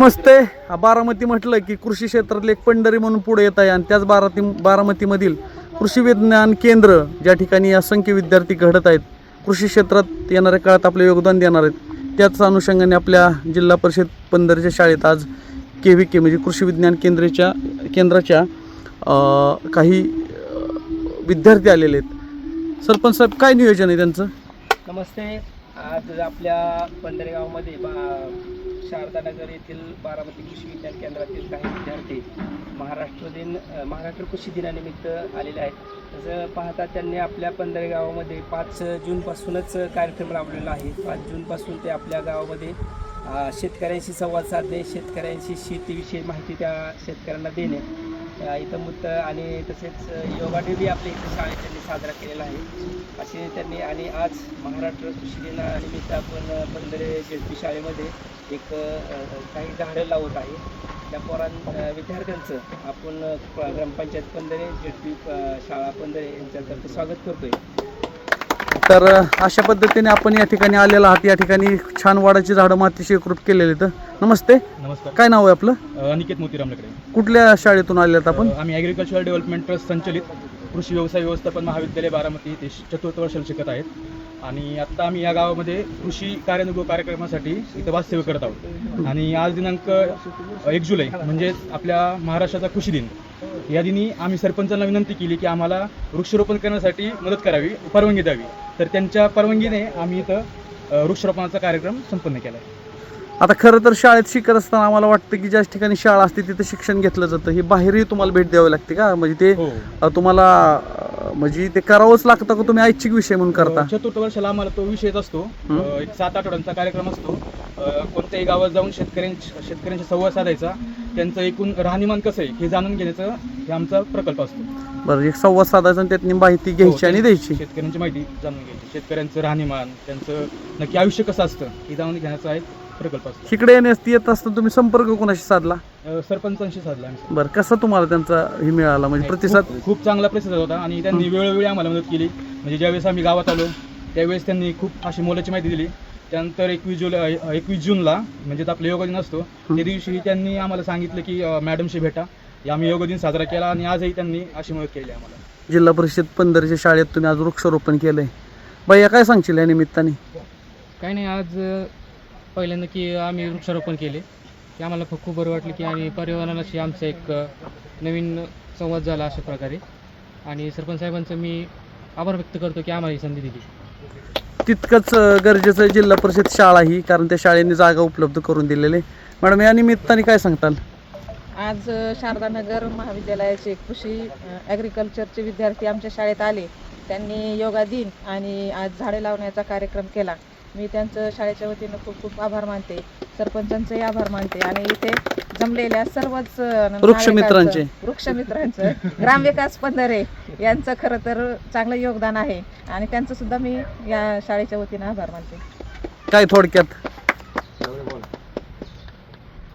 नमस्ते बारामती म्हटलं की कृषी क्षेत्रातले एक पंढरी म्हणून पुढे येत आहे आणि त्याच बाराती बारामतीमधील कृषी विज्ञान केंद्र ज्या ठिकाणी असंख्य विद्यार्थी घडत आहेत कृषी क्षेत्रात येणाऱ्या काळात आपले योगदान देणार आहेत त्याच अनुषंगाने आपल्या जिल्हा परिषद पंधराच्या शाळेत आज के व्ही के म्हणजे कृषी विज्ञान केंद्रेच्या केंद्राच्या काही विद्यार्थी आलेले आहेत. सरपंच साहेब काय नियोजन आहे त्यांचं? नमस्ते. आज आपल्या पंधरे गावामध्ये बा शारदानगर येथील बारामती कृषी विज्ञान केंद्रातील काही विद्यार्थी महाराष्ट्र दिन महाराष्ट्र कृषी दिनानिमित्त आलेले आहेत. तसं पाहता त्यांनी आपल्या पंधरे गावामध्ये पाच जूनपासूनच कार्यक्रम राबवलेला आहे. पाच जूनपासून ते आपल्या गावामध्ये शेतकऱ्यांशी संवाद साधणे शेतकऱ्यांशी शेतीविषयी माहिती त्या शेतकऱ्यांना देणे. इथं मुत आणि तसेच योगा डे बी आपल्या इथं शाळेत त्यांनी साजरा केलेला आहे. असे त्यांनी आणि आज महाराष्ट्र कृषी दिनानिमित्त आपण पंधरे जेडपी शाळेमध्ये एक काही झाडं लावत आहे. त्या पोरां विद्यार्थ्यांचं आपण ग्रामपंचायत पंधरे जेडपी शाळा पंधरे यांच्यातर्फे स्वागत करतोय. तर अशा पद्धतीने आपण या ठिकाणी आलेलो आहात. या ठिकाणी छान वाडाची झाडं मातीशी कृप केलेली तर नमस्ते. नमस्कार. काय नाव आहे आपलं? अनिकेत मोतीराम लकडे कुठल्या शाळेतून आले आहेत आपण? आम्ही ॲग्रिकल्चरल डेव्हलपमेंट ट्रस्ट संचलित कृषी व्यवसाय व्यवस्थापन महाविद्यालय बारामती ते चतुर्थ वर्षाला शिकत आहेत. आणि आत्ता आम्ही या गावामध्ये कृषी कार्यानुभव कार्यक्रमासाठी इथं वास्तव्य करत आहोत. आणि आज दिनांक एक जुलै म्हणजेच आपल्या महाराष्ट्राचा कृषी दिन. या दिनी आम्ही सरपंचांना विनंती केली की आम्हाला वृक्षारोपण करण्यासाठी मदत करावी परवानगी द्यावी. तर त्यांच्या परवानगीने आम्ही इथं वृक्षारोपणाचा कार्यक्रम संपन्न केला आहे. आता खरं तर शाळेत शिकत असताना आम्हाला वाटतं की ज्या ठिकाणी शाळा असते तिथं शिक्षण घेतलं जातं. हे बाहेरही तुम्हाला भेट द्यावी लागते का? म्हणजे ते हो. अ, तुम्हाला अ, म्हणजे ते करावंच लागतं का? तुम्ही ऐच्छिक विषय म्हणून करता. चतुर्थ वर्षाला आम्हाला तो विषयच असतो. हं. अ, एक सात आठवड्यांचा कार्यक्रम असतो. अ, कोणत्याही गावात जाऊन शेतकऱ्यांशी शेतकऱ्यांशी संवाद साधायचा. त्यांचं एकूण राहणीमान कसं आहे हे जाणून घेण्याचा हे आमचा प्रकल्प असतो. बरं एक संवाद साधायचा आणि त्यातनी माहिती घ्यायची आणि द्यायची. शेतकऱ्यांची माहिती जाणून घ्यायची. शेतकऱ्यांचं राहणीमान त्यांचं नक्की आयुष्य कसं असतं हे जाणून घेण्याचा एक प्रकल्प असतो इकडे येण्यास येत असताना तुम्ही संपर्क कोणाशी साधला? अ, सरपंचांशी साधला आम्ही. बरं कसा तुम्हाला त्यांचा हे मिळाला? म्हणजे प्रतिसाद? खूप- खूप चांगला प्रतिसाद होता आणि त्यांनी वेळोवेळी आम्हाला मदत केली. म्हणजे ज्यावेळेस आम्ही गावात आलो त्यावेळेस त्यांनी खूप अशी मोलाची माहिती दिली. त्यानंतर एकवीस जुलै एकवीस जूनला म्हणजेच आपलं योग दिन असतो त्या दिवशी त्यांनी आम्हाला सांगितलं की अ, मॅडमशी भेटा. या आम्ही योग दिन साजरा केला आणि आजही त्यांनी अशी मदत केली आम्हाला. जिल्हा परिषद पंधराच्या शाळेत तुम्ही आज वृक्षारोपण केलंय. भैया काय सांगशील या निमित्ताने? काही नाही आज अ, पहिल्यांदा की आम्ही वृक्षारोपण केले. की आम्हाला खूप खूप बरं वाटलं की आणि पर्यावरणाशी आमचा एक नवीन संवाद झाला अशा प्रकारे. आणि सरपंच साहेबांचं मी आभार व्यक्त करतो की आम्हाला ही संधी दिली. तितकंच गरजेचं आहे जिल्हा परिषद शाळा ही कारण त्या शाळेने जागा उपलब्ध करून दिलेले. मॅडम या निमित्ताने काय सांगताल? आज शारदानगर महाविद्यालयाचे कृषी ॲग्रिकल्चरचे विद्यार्थी आमच्या शाळेत आले. त्यांनी योगा दिन आणि आज झाडे लावण्याचा कार्यक्रम केला. मी त्यांचं शाळेच्या वतीनं खूप खूप आभार मानते. सरपंचांचंही आभार मानते. आणि इथे जमलेल्या सर्वच वृक्षमित्रांचे. वृक्षमित्रांचं ग्रामविकास पंधरे यांचं खरं तर चांगलं योगदान आहे. आणि त्यांचं सुद्धा मी या शाळेच्या वतीनं आभार मानते. काय थोडक्यात?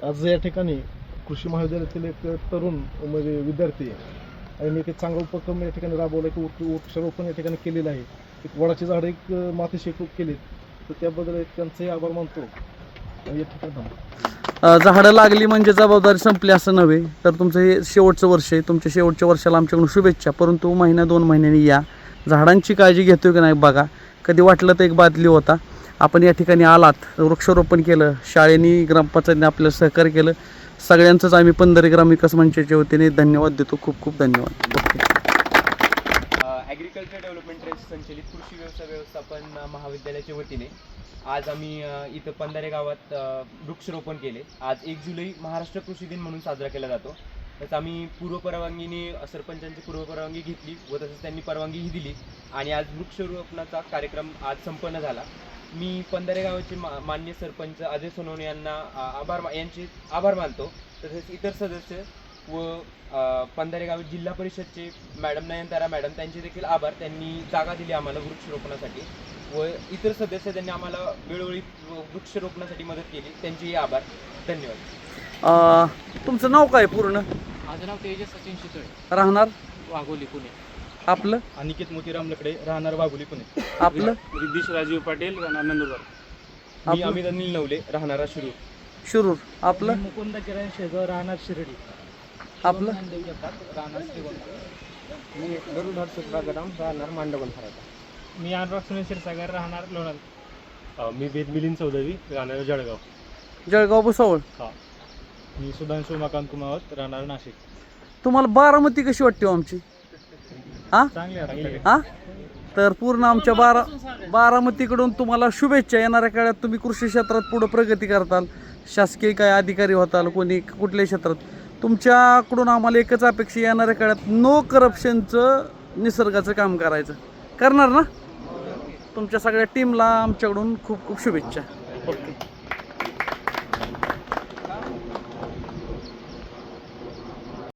आज या ठिकाणी कृषी महाविद्यालयातील एक तरुण म्हणजे विद्यार्थी आणि एक चांगला उपक्रम या ठिकाणी राबवला की वृक्ष- वृक्षारोपण या ठिकाणी केलेलं आहे. एक वडाची झाडं एक मातीशी एकरूप केलीत. तर त्याबद्दल एक त्यांचंही आभार मानतो. झाडं लागली म्हणजे जबाबदारी संपली असं नव्हे तर तुमचं हे शेवटचं वर्ष आहे. तुमच्या शेवटच्या वर्षाला आमच्याकडून शुभेच्छा. परंतु महिना दोन महिन्यांनी या. झाडांची काळजी घेतोय की नाही बघा. कधी वाटलं तर एक बादली होता. आपण या ठिकाणी आलात. वृक्षारोपण केलं. शाळेनी ग्रामपंचायतीने आपल्याला सहकार्य केलं. सगळ्यांचंच आम्ही पंधरा ग्राम विकास मंचाच्या वतीने धन्यवाद देतो. खूप खूप धन्यवाद. ॲग्रिकल्चर डेव्हलपमेंट ट्रस्ट संचलित कृषी व्यवस्थापन महाविद्यालयाच्या वतीने आज आम्ही इथं पंधारे गावात वृक्षरोपण केले. आज एक जुलै महाराष्ट्र कृषी दिन म्हणून साजरा केला जातो. तसं आम्ही पूर्वपरवानगीने सरपंचांची पूर्वपरवानगी घेतली व तसंच त्यांनी परवानगीही दिली आणि आज वृक्षरोपणाचा कार्यक्रम आज संपन्न झाला. मी पंधारे गावाचे मा मान्य सरपंच अजय सोनवणे यांना आभार यांचे आभार मानतो. तसेच इतर सदस्य व अ, पंधरे गाव जिल्हा परिषदचे मॅडम नयनतारा मॅडम त्यांचे देखील आभार. त्यांनी जागा दिली आम्हाला वृक्षरोपणासाठी व इतर सदस्य त्यांनी आम्हाला वेळोवेळी वृक्षरोपणासाठी मदत केली. त्यांचेही आभार. धन्यवाद. अ, तुमचं नाव काय पूर्ण? माझं नाव तेजस सचिन शितळे. राहणार? वाघोली पुणे. आपलं? अनिकेत मोतीराम लकडे राहणार वाघोली पुणे. आपलं? रिद्धीश राजीव पाटील नंदुरबार. मी आपलं? अमित अनिल नवले राहणारा शिरू शिरूर. आपलं? मुकुंद किरण शेजवर राहणार शिर्डी. आपलं? मी गरुडहर सुप्रागडम राहणार मांडवण फराटा मी अनुराग सुनील क्षीरसागर राहणार लोणंद मी वेद मिलिंद चौधरी राहणार जळगाव. जळगाव भुसावळ. मी सुधांशु उमाकांत कुमावत राहणार नाशिक. तुम्हाला बारामती कशी वाटते हो आमची? हा? चांगले हा? तर पूर्ण आमच्या बारा बारामतीकडून तुम्हाला शुभेच्छा. येणाऱ्या काळात तुम्ही कृषी क्षेत्रात पुढे प्रगती करताल. शासकीय काय अधिकारी होताल कोणी कुठल्याही क्षेत्रात. तुमच्याकडून आम्हाला एकच अपेक्षा येणाऱ्या काळात नो करप्शनचं निसर्गाचं काम करायचं. करणार ना? तुमच्या सगळ्या टीमला आमच्याकडून खूप खूप शुभेच्छा. ओके